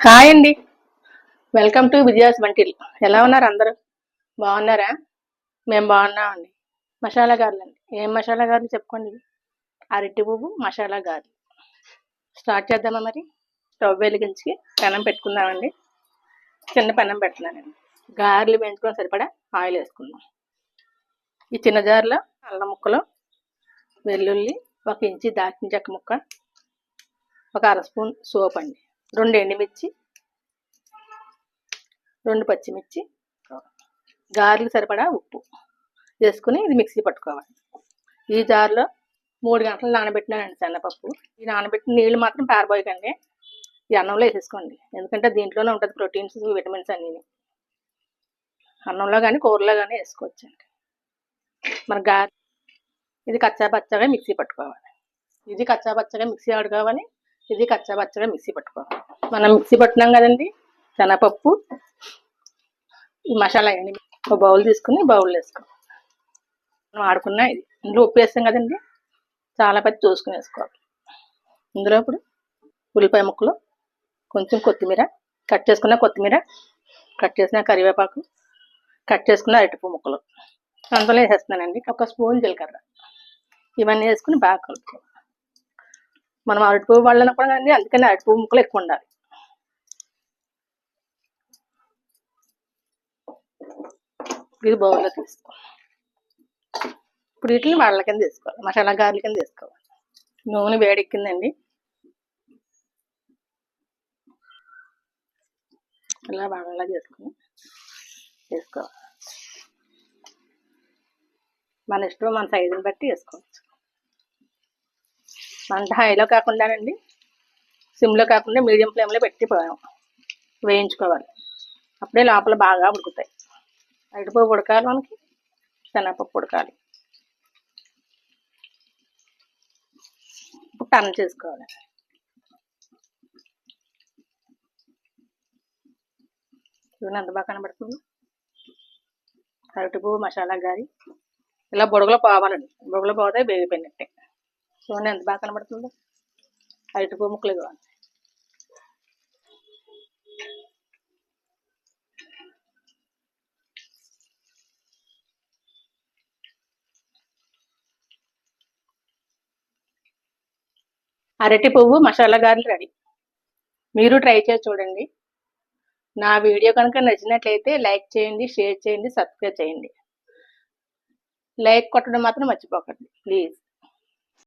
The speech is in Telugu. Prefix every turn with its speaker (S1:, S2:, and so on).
S1: హాయ్ అండి. వెల్కమ్ టు విజయాస్ వంటిల్ ఎలా ఉన్నారు అందరూ? బాగున్నారా? మేము బాగున్నామండి. మసాలా గారెలు అండి ఏం మసాలా గారెలు చెప్పుకోండి అరటి పువ్వు మసాలా గారెలు. స్టార్ట్ చేద్దామా మరి? స్టవ్ వెలిగించి పెనం పెట్టుకుందామండి. చిన్న పెనం పెడుతున్నానండి. గారెలు వేయించుకొని సరిపడా ఆయిల్ వేసుకుందాం. ఈ చిన్న జార్లో అల్లం ముక్కలు వెల్లుల్లి ఒక ఇంచి దాచిన చెక్క ముక్క ఒక అర స్పూన్ సోప్ అండి. రెండు ఎండుమిర్చి రెండు పచ్చిమిర్చి గారెలు సరిపడా ఉప్పు వేసుకుని ఇది మిక్సీ పట్టుకోవాలి. ఈ జార్లో మూడు గంటలు నానబెట్టినానండి శనగపప్పు. ఈ నానబెట్టిన నీళ్ళు మాత్రం పారబోయకండి. ఈ అన్నంలో వేసేసుకోండి. ఎందుకంటే దీంట్లోనే ఉంటుంది ప్రోటీన్స్ విటమిన్స్ అన్నీ. అన్నంలో కానీ కూరలో కానీ వేసుకోవచ్చండి. మన గారె ఇది కచ్చా పచ్చగా మిక్సీ పట్టుకోవాలి. ఇది కచ్చా పచ్చగా మిక్సీ ఆడుకోవాలి. ఇది కచ్చబచ్చగా మిక్సీ పట్టుకోవాలి. మనం మిక్సీ పట్టినాం కదండి శనగపప్పు ఈ మసాలా అండి ఒక బౌల్ తీసుకుని బౌల్ వేసుకోవాలి. మనం ఆడుకున్న ఇది. ఇందులో ఉప్పు వేస్తాం కదండి చాలా పచ్చి చూసుకుని వేసుకోవాలి. ఇందులో ఇప్పుడు ఉల్లిపాయ ముక్కలు కొంచెం కొత్తిమీర కట్ చేసుకున్న కొత్తిమీర కట్ చేసిన కరివేపాకు కట్ చేసుకున్న అరటిపూ ముక్కలు. అందులో వేసేస్తున్నానండి. ఒక స్పూన్ జీలకర్ర. ఇవన్నీ వేసుకుని బాగా కలుపుకోవాలి. మనం అరటిపువ్వు వాళ్ళని కూడా అండి అందుకని అరటిపువ్వు ముక్కలు ఎక్కువ ఉండాలి. ఇది బౌల్లో తీసుకో. ఇప్పుడు వీటిని వాళ్ళ కింద తీసుకోవాలి మసాలా గారెల కింద తీసుకోవాలి. నూనె వేడెక్కిందండి. ఇలా బాగా చేసుకుని వేసుకోవాలి మన ఇష్టం మన సైజుని బట్టి వేసుకోవాలి మంట హైలో కాకుండానండి సిమ్లో కాకుండా మీడియం ఫ్లేమ్లో పెట్టి వేయించుకోవాలి. అప్పుడే లోపల బాగా ఉడుకుతాయి. అరటిపప్పు ఉడకాలి మనకి శనగపప్పు ఉడకాలి. ఇప్పుడు టర్న్ చేసుకోవాలి. చూడండి ఎంత బాగా కనబడుతుంది. అరటిపువ్వు మసాలా గారి ఇలా బుడగలో పోవాలండి. బుడగలో పోతే బేగిపోయినట్టే చూడండి ఎంత బాగా కనబడుతుందో? అరటిపువ్వు ముక్కలు కావాలి. అరటి పువ్వు మసాలా గారెలు రెడీ. మీరు ట్రై చేసి చూడండి. నా వీడియో కనుక నచ్చినట్లయితే లైక్ చేయండి షేర్ చేయండి సబ్స్క్రైబ్ చేయండి. లైక్ కొట్టడం మాత్రం మర్చిపోకండి. ప్లీజ్.